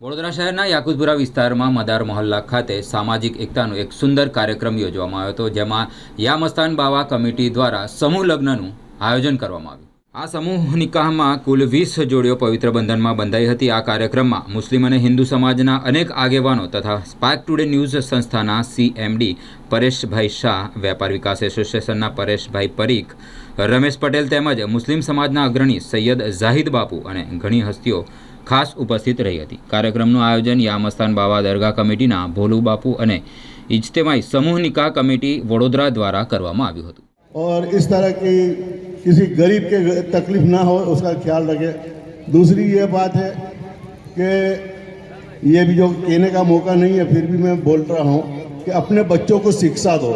વડોદરા શહેરના યાકુતપુરા વિસ્તારમાં મદાર મહોલ્લા ખાતે સામાજિક એકતાનો એક સુંદર કાર્યક્રમ યોજવામાં આવ્યો હતો, જેમાં યામસ્તાન બાવા કમિટી દ્વારા સમૂહ લગ્નનું આયોજન કરવામાં આવ્યું. આ સમૂહ નિકાહમાં કુલ વીસ જોડીઓ પવિત્ર બંધનમાં બંધાઈ હતી. આ કાર્યક્રમમાં મુસ્લિમ અને હિન્દુ સમાજના અનેક આગેવાનો તથા સ્પાર્ક ટુડે ન્યૂઝ સંસ્થાના સીએમડી પરેશભાઈ શાહ, વેપાર વિકાસ એસોસિએશનના પરેશભાઈ પરીખ, રમેશ પટેલ તેમજ મુસ્લિમ સમાજના અગ્રણી સૈયદ ઝાહિદ બાપુ અને ઘણી હસ્તીઓ ખાસ ઉપસ્થિત રહી હતી કાર્યક્રમનું આયોજન યામસ્તાન બાવા દરગાહ કમિટીના ભોલુ બાપુ અને ઇજ્તેમાઈ સમૂહ નિકાહ કમિટી વડોદરા દ્વારા કરવામાં આવ્યું હતું और इस तरह की किसी गरीब के तकलीफ ना हो उसका ख्याल रखें दूसरी ये बात है कि ये भी जो कहने का मौका नहीं है फिर भी मैं बोल रहा हूँ कि अपने बच्चों को शिक्षा दो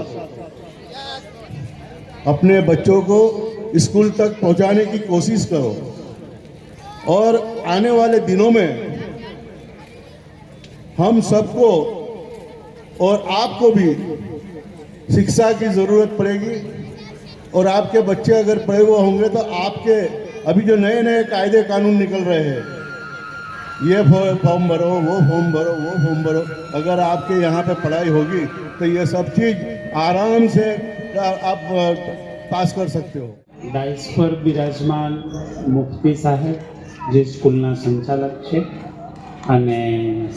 अपने बच्चों को स्कूल तक पहुँचाने की कोशिश करो और आने वाले दिनों में हम सबको और आपको भी शिक्षा की ज़रूरत पड़ेगी। और आपके बच्चे अगर पढ़े हुए होंगे तो आपके अभी जो नए नए कायदे कानून निकल रहे हैं, ये फॉर्म भरो, वो फॉर्म भरो, वो फॉर्म भरो। अगर आपके यहाँ पे पढ़ाई होगी तो ये सब चीज़ आराम से आप पास कर सकते हो। डाइस पर विराजमान मुफ्ती साहब જે સ્કૂલના સંચાલક છે અને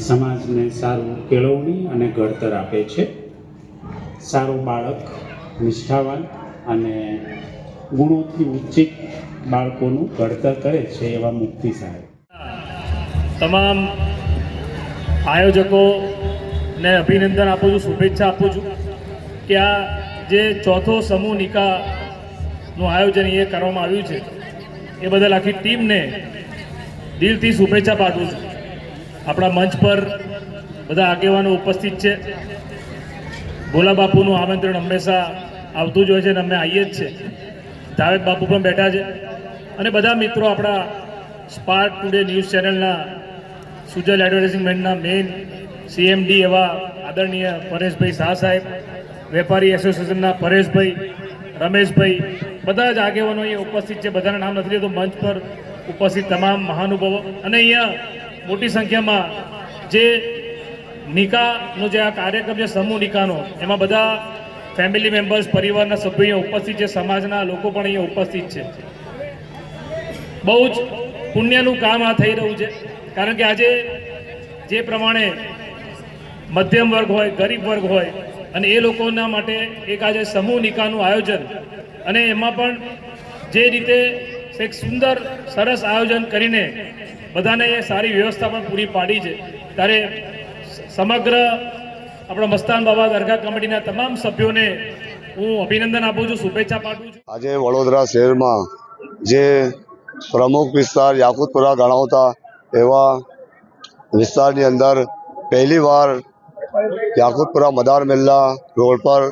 સમાજને સારું કેળવણી અને ઘડતર આપે છે. સારું બાળક, નિષ્ઠાવાન અને ગુણોથી ઉચ્ચિત બાળકોનું ઘડતર કરે છે એવા મુક્તિ સાહેબ. તમામ આયોજકોને અભિનંદન આપું છું, શુભેચ્છા આપું છું કે આ જે ચોથો સમૂહ નિકાહનું આયોજન એ કરવામાં આવ્યું છે, એ બદલ આખી ટીમને દિલથી શુભેચ્છા પાઠવું છું. આપણા મંચ પર બધા આગેવાનો ઉપસ્થિત છે. ભોલા બાપુનું આમંત્રણ હંમેશા આવતું જ હોય છે અને અમે આવીએ જ છે. જાવેદ બાપુ પણ બેઠા છે. અને બધા મિત્રો આપણા સ્પાર્ક ટુડે ન્યૂઝ ચેનલના સુજલ એડવર્ટાઇઝમેન્ટના મેઇન સીએમડી એવા આદરણીય પરેશભાઈ શાહ સાહેબ, વેપારી એસોસિએશનના પરેશભાઈ, રમેશભાઈ, બધા જ આગેવાનો અહીંયા ઉપસ્થિત છે. બધાના નામ નથી લેતો. મંચ પર ઉપસ્થિત તમામ મહાનુભાવો અને અહીંયા મોટી સંખ્યામાં જે નિકાહનો જે આ કાર્યક્રમ છે, સમૂહ નિકાહનો, એમાં બધા ફેમિલી મેમ્બર્સ પરિવારના સભ્યો ઉપસ્થિત છે, સમાજના લોકો પણ અહીંયા ઉપસ્થિત છે. બહુ જ પુણ્યનું કામ આ થઈ રહ્યું છે, કારણ કે આજે જે પ્રમાણે મધ્યમ વર્ગ હોય, ગરીબ વર્ગ હોય, અને એ લોકોના માટે એક આજે સમૂહ નિકાહનું આયોજન, અને એમાં પણ જે રીતે એક સુંદર, સરસ આયોજન કરીને બધાને એ સારી વ્યવસ્થા પણ પૂરી પાડી છે. ત્યારે સમગ્ર આપણા મસ્તાન બાબા દરગાહ કમિટીના તમામ સભ્યોને હું અભિનંદન આપું છું, શુભેચ્છા પાઠવું છું. આજે વડોદરા શહેરમાં જે પ્રમુખ વિસ્તાર યાકુતપુરા ગણાવતા એવા વિસ્તારની અંદર પહેલીવાર યાકુતપુરા મદાર મિલ્લા રોડ પર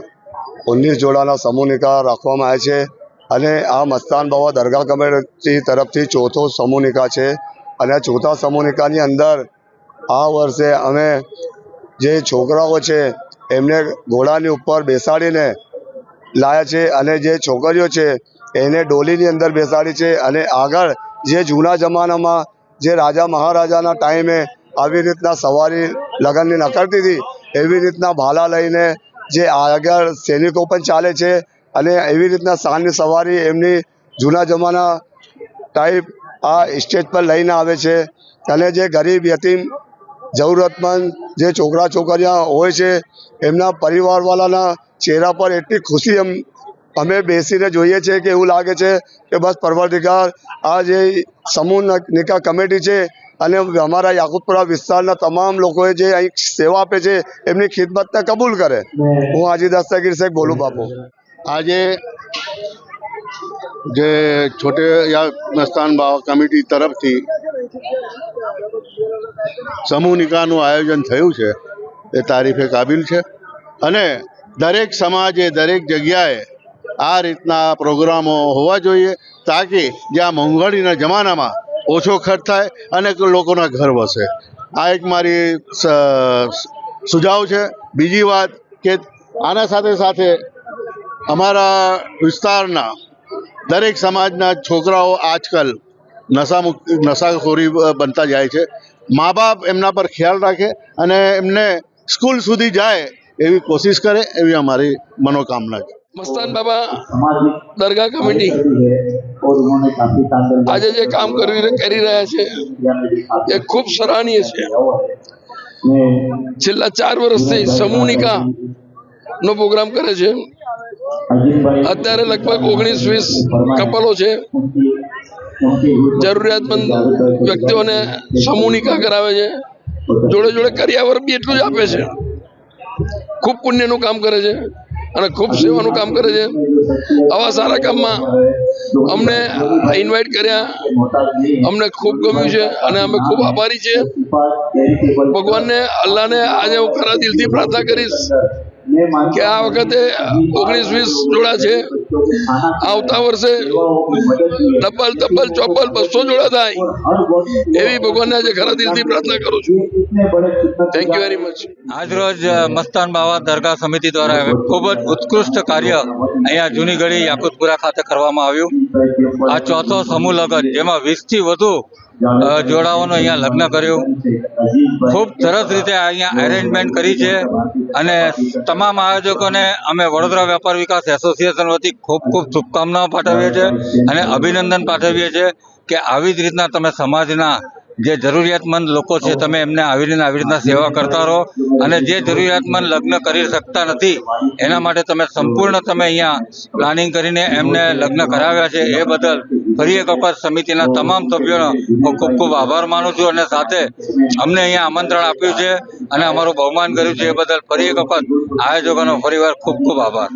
ઉન્નીસ જોડાના સમૂહ નિકાલ રાખવામાં આવે છે. અને આ મસ્તાન બાબા દરગાહ કમિટી તરફથી ચોથો સમૂહનિકા છે. અને ચોથા સમૂહનિકાની અંદર આ વર્ષે અમે જે છોકરાઓ છે, એમને ઘોડાની ઉપર બેસાડીને લાયા છે અને જે છોકરીઓ છે, એને ડોલીની અંદર બેસાડી છે અને આગળ જે જૂના જમાનામાં જે રાજા મહારાજાના ટાઈમે આવી રીતના સવારી લગ્નની નકળતી હતી, એવી રીતના ભાલા લઈને જે આગળ સૈનિકો પણ ચાલે છે અને એવી રીતના સાંજની સવારી એમની જૂના જમાના ટાઈપ આ સ્ટેજ પર લઈને આવે છે. અને જે ગરીબ યતીમ જરૂરતમંદ જે છોકરા છોકરીઓ હોય છે એમના પરિવારવાળાના ચહેરા પર એટલી ખુશી એમ અમે બેસીને જોઈએ છીએ કે એવું લાગે છે કે બસ પરવરદિગાર આ જે સમૂહ નિકા કમિટી છે અને અમારા યાકુતપુરા વિસ્તારના તમામ લોકોએ જે અહીં સેવા આપે છે એમની ખિદમતને કબૂલ કરે. હું હાજી દસ્તગીર શેખ બોલું બાપુ. આજે જે છોટે સ્થાન બાવા કમિટી તરફથી સમૂહ નિકાહનું આયોજન થયું છે, એ તારીફે કાબિલ છે. અને દરેક સમાજે દરેક જગ્યાએ આ રીતના પ્રોગ્રામો હોવા જોઈએ, તાકી જ્યાં મોંઘવારીના જમાનામાં ઓછો ખર્ચ થાય અને લોકોના ઘર વસે. આ એક મારી સુઝાવ છે. બીજી વાત કે આના સાથે સાથે અમારા વિસ્તારના દરેક સમાજના છોકરાઓ આજકાલ નશા નશાખોરી બનતા જાય છે. મા બાપ એમના પર ખ્યાલ રાખે અને એમને સ્કૂલ સુધી જાય એવી કોશિશ કરે એવી અમારી મનોકામના છે. મસ્તાન બાબા દરગાહ કમિટી. આજે જે કામ કરી કરી રહ્યા છે એ ખૂબ સરાહનીય છે. છેલ્લા ચાર વર્ષથી સમૂહ નિકાહ નો પ્રોગ્રામ કરે છે. અત્યારે લગભગ ઓગણીસ વીસ કપલો છે. જરૂરિયાતમંદ વ્યક્તિઓને સમૂહ નિકાહ કરાવે છે. જોડે જોડે કરિયાવર બી એટલું જ આપે છે. ખૂબ પુણ્યનું કામ કરે છે અને ખૂબ સેવાનું કામ કરે છે. આવા સારા કામમાં અમને ઇન્વાઇટ કર્યા. અમને ખૂબ ગમ્યું છે અને અમે ખૂબ આભારી છે ભગવાનને, અલ્લાહને આજે હું ખરા દિલથી પ્રાર્થના કરીશ. કે આ વખતે ઓગણીસ વીસ જોડા છે. આવતા વર્ષે ડબલ ડબલ ચોપલ બસો જોડા થાય. એવી ભગવાનને આજે ખરા દિલથી પ્રાર્થના કરું છું. થેન્ક યુ વેરી મચ આજરોજ મસ્તાન બાવા દરગાહ સમિતિ દ્વારા ખૂબ જ ઉત્કૃષ્ટ કાર્ય અહીંયા જૂની ગળી યાકુતપુરા ખાતે કરવામાં આવ્યું. આ ચોથો સમૂહ લગ્ન, જેમાં વીસથી વધુ જોડાઓનું અહીંયા લગ્ન કર્યું. ખૂબ સરસ રીતે અહીંયા અરેન્જમેન્ટ કરી છે. અને તમામ આયોજકોને અમે વડોદરા વેપાર વિકાસ એસોસિએશન વતી ખૂબ ખૂબ શુભકામનાઓ પાઠવીએ છીએ અને અભિનંદન પાઠવીએ છીએ કે આવી જ રીતના તમે સમાજના જે જરૂરિયાતમંદ લોકો છે, તમે એમને આવી રીતના આવી રીતના સેવા કરતા રહો અને જે જરૂરિયાતમંદ લગ્ન કરી શકતા નથી, એના માટે તમે સંપૂર્ણ તમે અહીંયા પ્લાનિંગ કરીને એમને લગ્ન કરાવ્યા છે. એ બદલ ફરી એક વખત સમિતિના તમામ સભ્યોનો હું ખૂબ ખૂબ આભાર માનું છું અને સાથે અમને અહીંયા આમંત્રણ આપ્યું છે અને અમારું બહુમાન કર્યું છે. એ બદલ ફરી એક વખત આયોજકોનો ફરીવાર ખૂબ ખૂબ આભાર.